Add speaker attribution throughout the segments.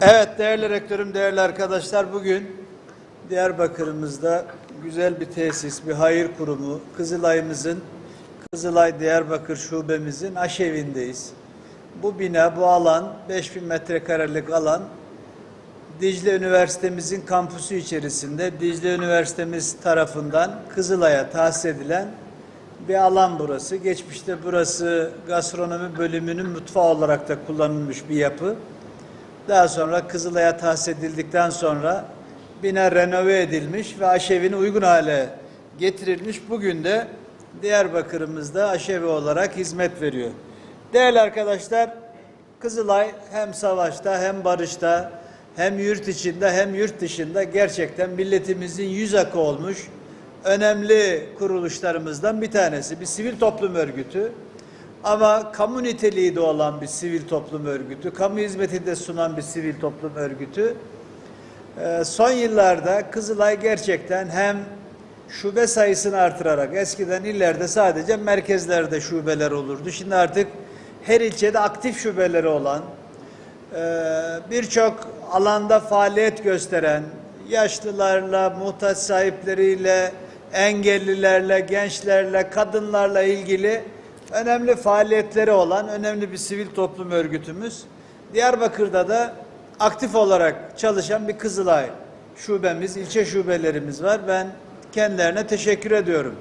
Speaker 1: Evet değerli rektörüm, değerli arkadaşlar bugün Diyarbakır'ımızda güzel bir tesis, bir hayır kurumu, Kızılay'ımızın, Kızılay Diyarbakır şubemizin aşevindeyiz. Bu bina, bu alan, 5000 metrekarelik alan Dicle Üniversitemizin kampüsü içerisinde Dicle Üniversitemiz tarafından Kızılay'a tahsis edilen bir alan burası. Geçmişte burası gastronomi bölümünün mutfağı olarak da kullanılmış bir yapı. Daha sonra Kızılay'a tahsis edildikten sonra bina renove edilmiş ve aşevine uygun hale getirilmiş. Bugün de Diyarbakır'ımızda aşevi olarak hizmet veriyor. Değerli arkadaşlar, Kızılay hem savaşta hem barışta hem yurt içinde hem yurt dışında gerçekten milletimizin yüz akı olmuş önemli kuruluşlarımızdan bir tanesi. Bir sivil toplum örgütü. Ama kamu niteliği de olan bir sivil toplum örgütü, kamu hizmeti de sunan bir sivil toplum örgütü. Ee, son yıllarda Kızılay gerçekten hem şube sayısını artırarak eskiden illerde sadece merkezlerde şubeler olurdu. Şimdi artık her ilçede aktif şubeleri olan, e, birçok alanda faaliyet gösteren, yaşlılarla, muhtaç sahipleriyle, engellilerle, gençlerle, kadınlarla ilgili önemli faaliyetleri olan önemli bir sivil toplum örgütümüz. Diyarbakır'da da aktif olarak çalışan bir Kızılay şubemiz, ilçe şubelerimiz var. Ben kendilerine teşekkür ediyorum.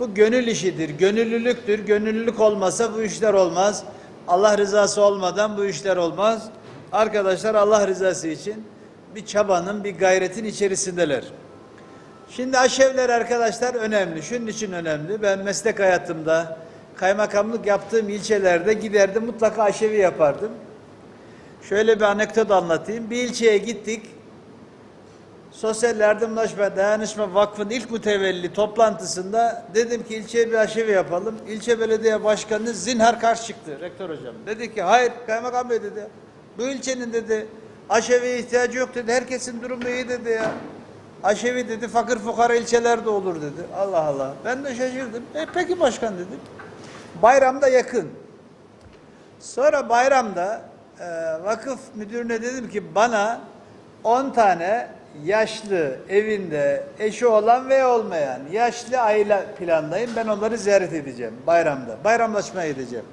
Speaker 1: Bu gönül işidir, gönüllülüktür. Gönüllülük olmasa bu işler olmaz. Allah rızası olmadan bu işler olmaz. Arkadaşlar Allah rızası için bir çabanın, bir gayretin içerisindeler. Şimdi aşevler arkadaşlar önemli. Şunun için önemli. Ben meslek hayatımda kaymakamlık yaptığım ilçelerde giderdim mutlaka aşevi yapardım. Şöyle bir anekdot anlatayım. Bir ilçeye gittik. Sosyal Yardımlaşma Dayanışma Vakfı'nın ilk mütevelli toplantısında dedim ki ilçeye bir aşevi yapalım. İlçe belediye başkanı zinhar karşı çıktı rektör hocam. Dedi ki hayır kaymakam bey dedi. Bu ilçenin dedi aşeviye ihtiyacı yok dedi. Herkesin durumu iyi dedi ya. Aşevi dedi fakir fukara ilçelerde olur dedi. Allah Allah. Ben de şaşırdım. E, peki başkan dedim. Bayramda yakın. Sonra bayramda e, vakıf müdürüne dedim ki bana 10 tane yaşlı evinde eşi olan ve olmayan yaşlı aile planlayın. Ben onları ziyaret edeceğim bayramda. Bayramlaşmaya gideceğim.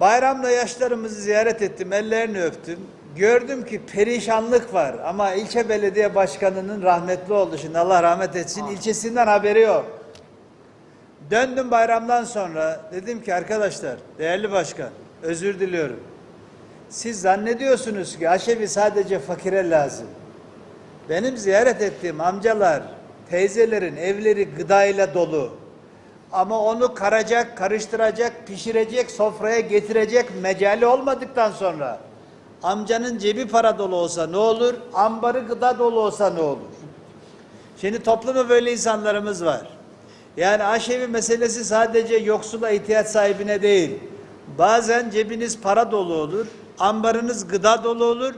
Speaker 1: Bayramda yaşlarımızı ziyaret ettim, ellerini öptüm. Gördüm ki perişanlık var ama ilçe belediye başkanının rahmetli oldu şimdi Allah rahmet etsin. ilçesinden haberi yok. Döndüm bayramdan sonra dedim ki arkadaşlar, değerli başkan özür diliyorum. Siz zannediyorsunuz ki aşevi sadece fakire lazım. Benim ziyaret ettiğim amcalar, teyzelerin evleri gıdayla dolu. Ama onu karacak, karıştıracak, pişirecek, sofraya getirecek mecali olmadıktan sonra amcanın cebi para dolu olsa ne olur? Ambarı gıda dolu olsa ne olur? Şimdi toplumda böyle insanlarımız var. Yani aşevi meselesi sadece yoksula ihtiyaç sahibine değil. Bazen cebiniz para dolu olur, ambarınız gıda dolu olur.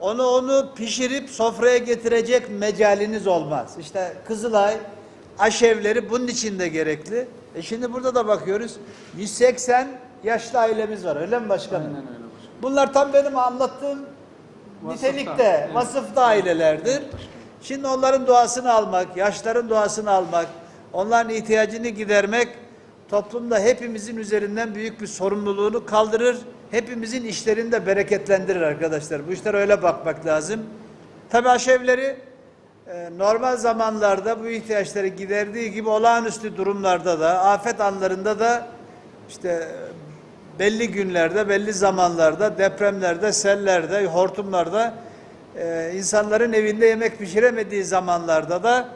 Speaker 1: Onu onu pişirip sofraya getirecek mecaliniz olmaz. İşte Kızılay aşevleri bunun için de gerekli. E şimdi burada da bakıyoruz. 180 yaşlı ailemiz var. Öyle mi başkanım?
Speaker 2: Aynen öyle başkanım.
Speaker 1: Bunlar tam benim anlattığım
Speaker 2: Vasıfta,
Speaker 1: nitelikte,
Speaker 2: evet.
Speaker 1: vasıfta ailelerdir. Şimdi onların duasını almak, yaşların duasını almak, onların ihtiyacını gidermek toplumda hepimizin üzerinden büyük bir sorumluluğunu kaldırır. Hepimizin işlerini de bereketlendirir arkadaşlar. Bu işlere öyle bakmak lazım. Tabii aşevleri e, normal zamanlarda bu ihtiyaçları giderdiği gibi olağanüstü durumlarda da, afet anlarında da işte belli günlerde, belli zamanlarda, depremlerde, sellerde, hortumlarda e, insanların evinde yemek pişiremediği zamanlarda da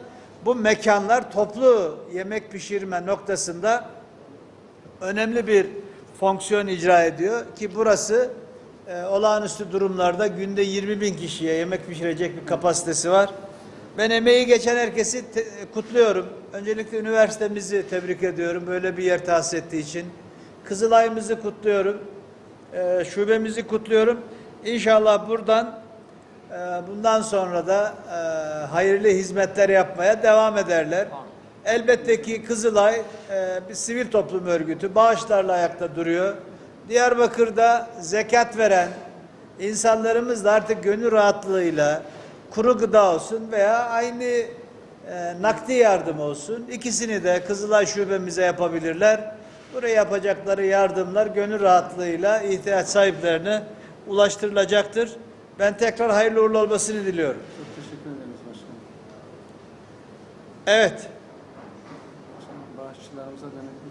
Speaker 1: bu mekanlar toplu yemek pişirme noktasında önemli bir fonksiyon icra ediyor ki burası e, olağanüstü durumlarda günde 20 bin kişiye yemek pişirecek bir kapasitesi var. Ben emeği geçen herkesi kutluyorum. Öncelikle üniversitemizi tebrik ediyorum böyle bir yer tahsis ettiği için. Kızılay'ımızı kutluyorum. E, şubemizi kutluyorum. İnşallah buradan bundan sonra da e, hayırlı hizmetler yapmaya devam ederler. Elbette ki Kızılay e, bir sivil toplum örgütü bağışlarla ayakta duruyor. Diyarbakır'da zekat veren insanlarımız da artık gönül rahatlığıyla kuru gıda olsun veya aynı e, nakdi yardım olsun ikisini de Kızılay şubemize yapabilirler. Buraya yapacakları yardımlar gönül rahatlığıyla ihtiyaç sahiplerine ulaştırılacaktır. Ben tekrar hayırlı uğurlu olmasını diliyorum.
Speaker 2: Çok teşekkür ederiz başkanım.
Speaker 1: Evet.
Speaker 2: Başkanım bağışçılarımıza dönük